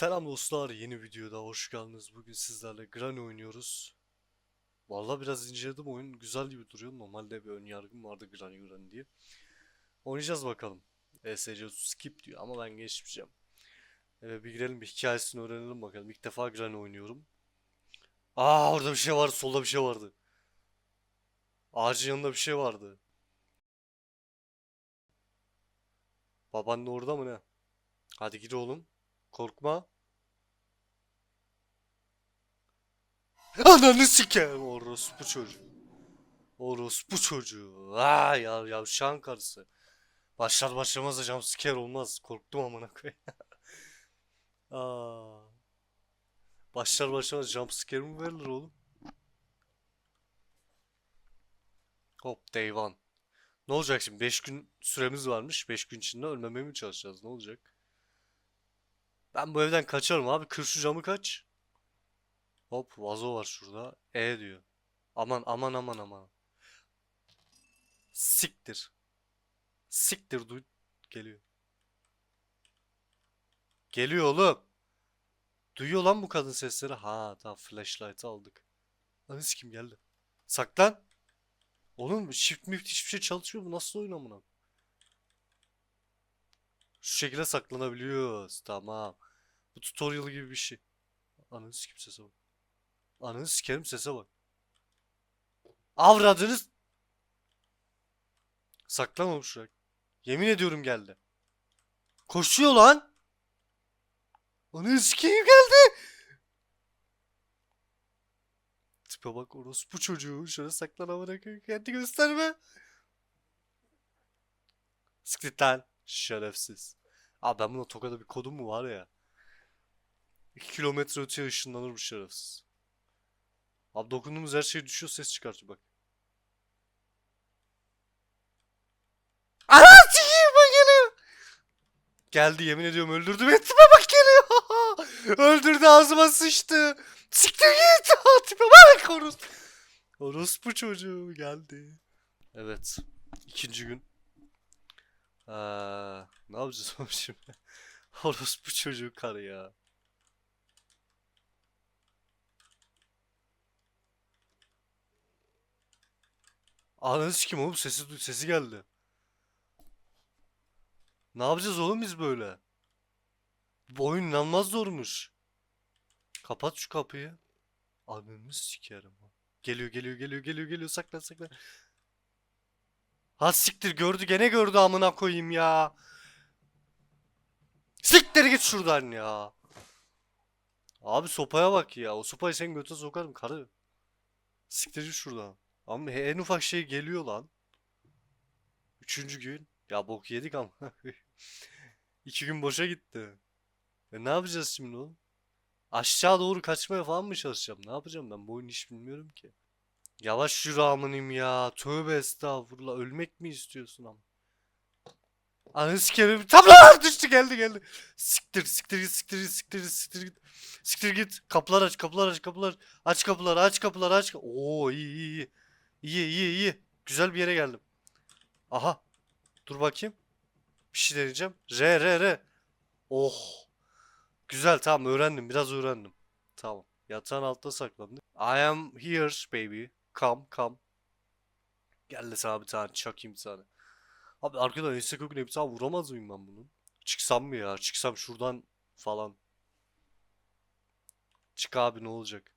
Selam dostlar, yeni videoda hoş geldiniz. Bugün sizlerle Granny oynuyoruz. Vallahi biraz inceledim oyun güzel gibi duruyor. Normalde bir ön yargım vardı Granny Granny diye. Oynayacağız bakalım. ESC skip diyor ama ben geçmeyeceğim. Evet, bir girelim bir hikayesini öğrenelim bakalım. İlk defa Granny oynuyorum. Aa orada bir şey vardı, solda bir şey vardı. Ağacın yanında bir şey vardı. Babaanne orada mı ne? Hadi gir oğlum. Korkma. Ananı siker orospu çocuğu. Orospu çocuğu. Aa ya yavşan karısı. Başlar başlamaz da jumpscare olmaz. Korktum amına koyayım. Başlar başlamaz jumpscare mi verilir oğlum? Hop day. Ne olacak şimdi? 5 gün süremiz varmış. 5 gün içinde ölmemeye mi çalışacağız? Ne olacak? Ben bu evden kaçarım abi. Kır camı kaç. Hop vazo var şurada. E diyor. Aman aman aman aman. Siktir. Siktir duy. Geliyor. Geliyor oğlum. Duyuyor lan bu kadın sesleri. Ha tamam flashlight aldık. Lan kim geldi? Saklan. Oğlum shift mift hiçbir şey çalışmıyor mu? Nasıl oyun amına? Şu şekilde saklanabiliyoruz. Tamam. Bu tutorial gibi bir şey. Ananı sikim sese bak. Ananı sikerim sese bak. Avradınız. Saklamamış şuraya. Yemin ediyorum geldi. Koşuyor lan. Ananı sikeyim geldi. Tipe bak orospu çocuğu. Şöyle saklan amına koyayım. Kendi gösterme. Siktir lan. Şerefsiz. Ben buna Toka'da bir kodum mu var ya? 2 kilometre öteye ışınlanır bu şerefsiz. Abi dokunduğumuz her şey düşüyor ses çıkartıyor bak. Ana sikiyim bak geliyor. Geldi yemin ediyorum öldürdü tipe bak geliyor. öldürdü ağzıma sıçtı. Siktir git. tipe bak Orus. Orospu çocuğu geldi. Evet. ikinci gün. Ee, ne yapacağız oğlum şimdi? Orospu çocuğu karı ya. Ananı sikim oğlum sesi sesi geldi. Ne yapacağız oğlum biz böyle? Bu oyun inanılmaz zormuş. Kapat şu kapıyı. Ananı sikerim. ha. Geliyor geliyor geliyor geliyor geliyor saklan saklan. Ha gördü gene gördü amına koyayım ya. Siktir git şuradan ya. Abi sopaya bak ya. O sopayı sen götüne sokarım karı. Siktir git şuradan. Ama en ufak şey geliyor lan. Üçüncü gün. Ya bok yedik ama. İki gün boşa gitti. E ne yapacağız şimdi oğlum? Aşağı doğru kaçmaya falan mı çalışacağım? Ne yapacağım ben? Bu oyunu hiç bilmiyorum ki. Yavaş yürü amınım ya. Tövbe estağfurullah. Ölmek mi istiyorsun ama? Ananı sikerim. Tablalar düştü geldi geldi. Siktir siktir git siktir git siktir git siktir git. Siktir git. Kapılar aç kapılar aç kapılar. Aç kapıları aç kapıları aç. Oo iyi iyi iyi. İyi iyi iyi. Güzel bir yere geldim. Aha. Dur bakayım. Bir şey deneyeceğim. R R R. Oh. Güzel tamam öğrendim. Biraz öğrendim. Tamam. Yatağın altında saklandı. I am here baby. Come come. Gel de sana bir tane çakayım bir tane. Abi arkadan Instagram'ın hepsine vuramaz mıyım ben bunu? Çıksam mı ya? Çıksam şuradan falan. Çık abi ne olacak?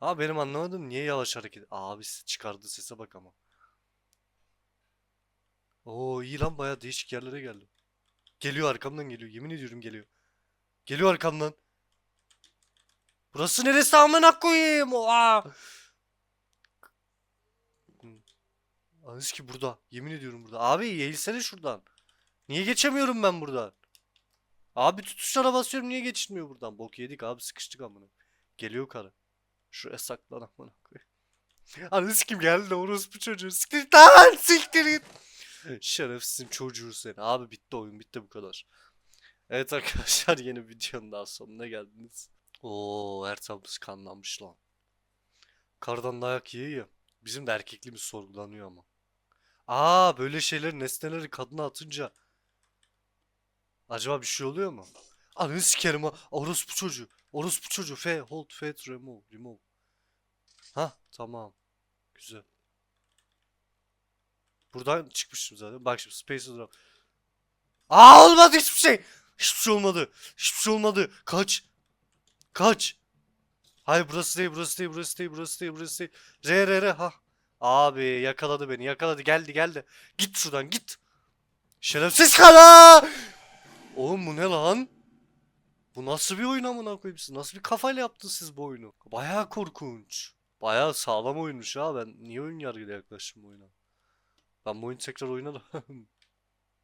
Abi benim anlamadım niye yavaş hareket. Abi çıkardığı sese bak ama. Oo iyi lan baya değişik yerlere geldim. Geliyor arkamdan geliyor. Yemin ediyorum geliyor. Geliyor arkamdan. Burası neresi amına koyayım? Oha! Anız ki burada. Yemin ediyorum burada. Abi eğilsene şuradan. Niye geçemiyorum ben buradan? Abi tutuşlara basıyorum niye geçilmiyor buradan? Bok yedik abi sıkıştık amına. Geliyor karı. Şuraya saklan amına koyayım. Anız kim geldi orospu çocuğu. Siktir lan siktir git. Şerefsizin çocuğu seni. Abi bitti oyun bitti bu kadar. Evet arkadaşlar yeni videonun daha sonuna geldiniz. Oo her tarafımız kanlanmış lan. Kardan dayak yiyor ya. Bizim de erkekliğimiz sorgulanıyor ama. Aa böyle şeyler nesneleri kadına atınca acaba bir şey oluyor mu? Ananı sikerim ha. Orospu çocuğu. Orospu çocuğu. F. Hold. F. Remove. Remove. Ha tamam. Güzel. Buradan çıkmıştım zaten. Bak şimdi Space'e dur. Aa olmadı hiçbir şey. Hiçbir şey olmadı. Hiçbir şey olmadı. Kaç. Kaç. Hayır burası değil, burası değil, burası değil, burası değil, burası değil. R R R ha. Abi yakaladı beni, yakaladı. Geldi, geldi. Git şuradan, git. Şerefsiz kara. Oğlum bu ne lan? Bu nasıl bir oyun amına koyayım siz? Nasıl bir kafayla yaptınız siz bu oyunu? Bayağı korkunç. Bayağı sağlam oyunmuş ha. Ben niye oyun yargıyla yaklaştım bu oyuna? Ben bu oyunu tekrar oynarım.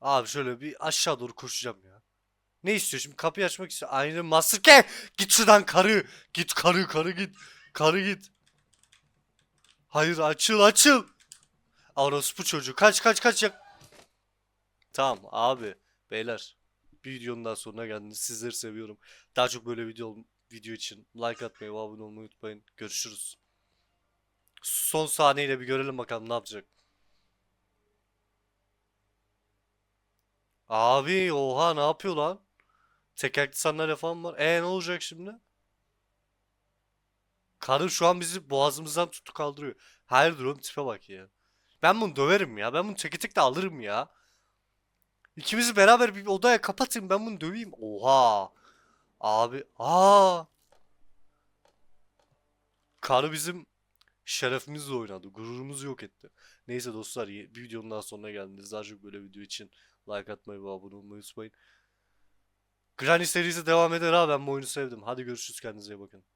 Abi şöyle bir aşağı doğru koşacağım ya. Ne istiyor şimdi? Kapıyı açmak istiyor. Aynı Masterke. Git şuradan karı. Git karı karı git. Karı git. Hayır açıl açıl. Orospu çocuğu. Kaç kaç kaç yak. Tamam abi. Beyler. Bir videonun daha sonuna geldiniz. Sizleri seviyorum. Daha çok böyle video video için like atmayı ve abone olmayı unutmayın. Görüşürüz. Son sahneyle bir görelim bakalım ne yapacak. Abi oha ne yapıyor lan? Tekerlekli sandalye falan var. E ne olacak şimdi? Karı şu an bizi boğazımızdan tuttu kaldırıyor. Hayır oğlum tipe bak ya. Ben bunu döverim ya. Ben bunu teke tek de alırım ya. İkimizi beraber bir odaya kapatın ben bunu döveyim. Oha. Abi. Aa. Karı bizim şerefimizle oynadı. Gururumuzu yok etti. Neyse dostlar bir videonun daha sonuna geldiniz. Daha çok böyle video için like atmayı ve abone olmayı unutmayın. Granny serisi devam eder ha ben bu oyunu sevdim. Hadi görüşürüz kendinize iyi bakın.